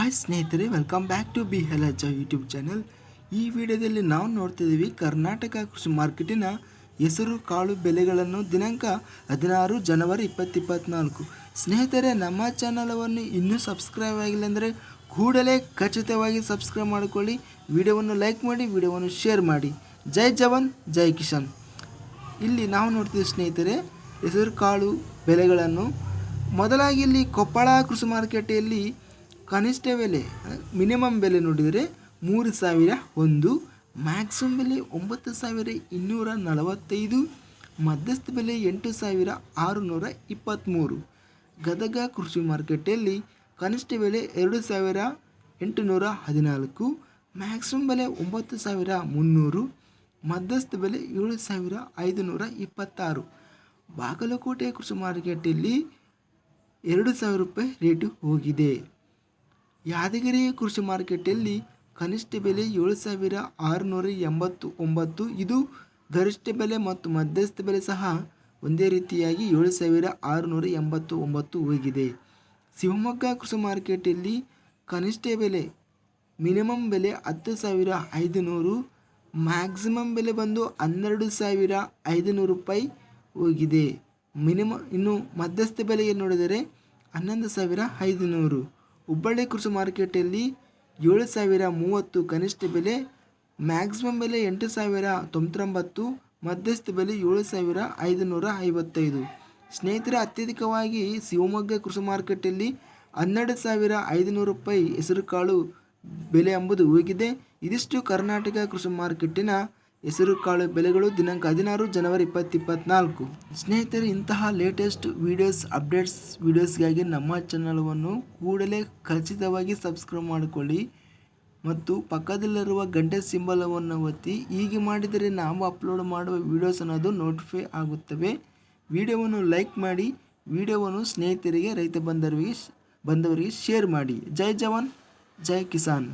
Hi ಸ್ನೇಹಿತರೆ welcome back to B ಹೆಲಜ YouTube channel ಈ ವಿಡಿಯೋದಲ್ಲಿ ನಾವು ನೋಡ್ತಿದ್ದೀವಿ ಕರ್ನಾಟಕ ಕೃಷಿ ಮಾರ್ಕೆಟಿನ ಹೆಸರು, ಕಾಳು ಬೆಲೆಗಳನ್ನು ದಿನಾಂಕ ಹದಿನಾರು ಜನವರಿ ಇಪ್ಪತ್ತಿಪ್ಪತ್ನಾಲ್ಕು. ಸ್ನೇಹಿತರೆ, ನಮ್ಮ ಚಾನಲವನ್ನು ಇನ್ನೂ ಸಬ್ಸ್ಕ್ರೈಬ್ ಆಗಿಲ್ಲ ಅಂದರೆ ಕೂಡಲೇ ಖಚಿತವಾಗಿ ಸಬ್ಸ್ಕ್ರೈಬ್ ಮಾಡಿಕೊಳ್ಳಿ. ವಿಡಿಯೋವನ್ನು ಲೈಕ್ ಮಾಡಿ, ವಿಡಿಯೋವನ್ನು ಶೇರ್ ಮಾಡಿ. ಜೈ ಜವಾನ್, ಜೈ ಕಿಶನ್ ಇಲ್ಲಿ ನಾವು ನೋಡ್ತೀವಿ ಸ್ನೇಹಿತರೆ, ಹೆಸರು, ಕಾಳು ಬೆಲೆಗಳನ್ನು. ಮೊದಲಾಗಿ ಇಲ್ಲಿ ಕೊಪ್ಪಳ ಕೃಷಿ ಮಾರುಕಟ್ಟೆಯಲ್ಲಿ ಕನಿಷ್ಠ ಬೆಲೆ ಮಿನಿಮಮ್ ಬೆಲೆ ನೋಡಿದರೆ ಮೂರು ಸಾವಿರ ಒಂದು, ಮ್ಯಾಕ್ಸಿಮಮ್ ಬೆಲೆ ಒಂಬತ್ತು ಸಾವಿರ ಇನ್ನೂರ ನಲವತ್ತೈದು, ಮಧ್ಯಸ್ಥ ಬೆಲೆ ಎಂಟು ಸಾವಿರ ಆರುನೂರ ಇಪ್ಪತ್ತ್ಮೂರು. ಗದಗ ಕೃಷಿ ಮಾರುಕಟ್ಟೆಯಲ್ಲಿ ಕನಿಷ್ಠ ಬೆಲೆ ಎರಡು ಸಾವಿರ ಎಂಟುನೂರ ಹದಿನಾಲ್ಕು, ಮ್ಯಾಕ್ಸಿಮಮ್ ಬೆಲೆ ಒಂಬತ್ತು ಸಾವಿರ ಮುನ್ನೂರು, ಮಧ್ಯಸ್ಥ ಬೆಲೆ ಏಳು ಸಾವಿರ ಐದುನೂರ ಇಪ್ಪತ್ತಾರು. ಬಾಗಲಕೋಟೆ ಕೃಷಿ ಮಾರುಕಟ್ಟೆಯಲ್ಲಿ ಎರಡು ಸಾವಿರ ರೂಪಾಯಿ ರೇಟು ಹೋಗಿದೆ. ಯಾದಗಿರಿ ಕೃಷಿ ಮಾರುಕಟ್ಟೆಯಲ್ಲಿ ಕನಿಷ್ಠ ಬೆಲೆ ಏಳು ಸಾವಿರ ಆರುನೂರ ಎಂಬತ್ತು ಒಂಬತ್ತು ಇದು ಗರಿಷ್ಠ ಬೆಲೆ ಮತ್ತು ಮಧ್ಯಸ್ಥ ಬೆಲೆ ಸಹ ಒಂದೇ ರೀತಿಯಾಗಿ ಏಳು ಸಾವಿರ ಆರುನೂರ ಎಂಬತ್ತು ಒಂಬತ್ತು ಹೋಗಿದೆ. ಶಿವಮೊಗ್ಗ ಕೃಷಿ ಮಾರುಕಟ್ಟೆಯಲ್ಲಿ ಕನಿಷ್ಠ ಬೆಲೆ, ಮಿನಿಮಮ್ ಬೆಲೆ ಹತ್ತು ಸಾವಿರ ಐದುನೂರು, ಮ್ಯಾಕ್ಸಿಮಮ್ ಬೆಲೆ ಬಂದು ಹನ್ನೆರಡು ಸಾವಿರ ಐದುನೂರು ರೂಪಾಯಿ ಹೋಗಿದೆ. ಮಿನಿಮಮ್ ಇನ್ನು ಮಧ್ಯಸ್ಥ ಬೆಲೆಯಲ್ಲಿ ನೋಡಿದರೆ ಹನ್ನೊಂದು ಸಾವಿರ ಐದುನೂರು. ಹುಬ್ಬಳ್ಳಿ ಕೃಷಿ ಮಾರುಕಟ್ಟೆಯಲ್ಲಿ ಏಳು ಸಾವಿರ ಮೂವತ್ತು ಕನಿಷ್ಠ ಬೆಲೆ ಮ್ಯಾಕ್ಸಿಮಮ್ ಬೆಲೆ ಎಂಟು ಸಾವಿರ ತೊಂಬತ್ತೊಂಬತ್ತು, ಮಧ್ಯಸ್ಥ ಬೆಲೆ ಏಳು ಸಾವಿರ ಐದುನೂರ ಐವತ್ತೈದು. ಸ್ನೇಹಿತರೆ, ಅತ್ಯಧಿಕವಾಗಿ ಶಿವಮೊಗ್ಗ ಕೃಷಿ ಮಾರುಕಟ್ಟೆಯಲ್ಲಿ ಹನ್ನೆರಡು ಸಾವಿರ ಐದುನೂರು ರೂಪಾಯಿ ಹೆಸರುಕಾಳು ಬೆಲೆ ಎಂಬುದು ಹೋಗಿದೆ ಇದಿಷ್ಟು ಕರ್ನಾಟಕ ಕೃಷಿ ಮಾರುಕಟ್ಟಿನ ಹೆಸರುಕಾಳು ಬೆಲೆಗಳು ದಿನಾಂಕ ಹದಿನಾರು ಜನವರಿ ಇಪ್ಪತ್ತಿಪ್ಪತ್ನಾಲ್ಕು. ಸ್ನೇಹಿತರೆ, ಇಂತಹ ಲೇಟೆಸ್ಟ್ ವಿಡಿಯೋಸ್ ಅಪ್ಡೇಟ್ಸ್ ವೀಡಿಯೋಸ್ಗಾಗಿ ನಮ್ಮ ಚಾನಲವನ್ನು ಕೂಡಲೇ ಖಚಿತವಾಗಿ ಸಬ್ಸ್ಕ್ರೈಬ್ ಮಾಡಿಕೊಳ್ಳಿ ಮತ್ತು ಪಕ್ಕದಲ್ಲಿರುವ ಗಂಟೆ ಸಿಂಬಲವನ್ನು ಒತ್ತಿ, ಹೀಗೆ ಮಾಡಿದರೆ ನಾವು ಅಪ್ಲೋಡ್ ಮಾಡುವ ವೀಡಿಯೋಸ್ ಅನ್ನೋದು ನೋಟಿಫೈ ಆಗುತ್ತವೆ. ವಿಡಿಯೋವನ್ನು ಲೈಕ್ ಮಾಡಿ ವಿಡಿಯೋವನ್ನು ಸ್ನೇಹಿತರಿಗೆ, ರೈತ ಬಂಧವರಿಗೆ ಬಂದವರಿಗೆ ಶೇರ್ ಮಾಡಿ. ಜೈ ಜವಾನ್, ಜೈ ಕಿಸಾನ್.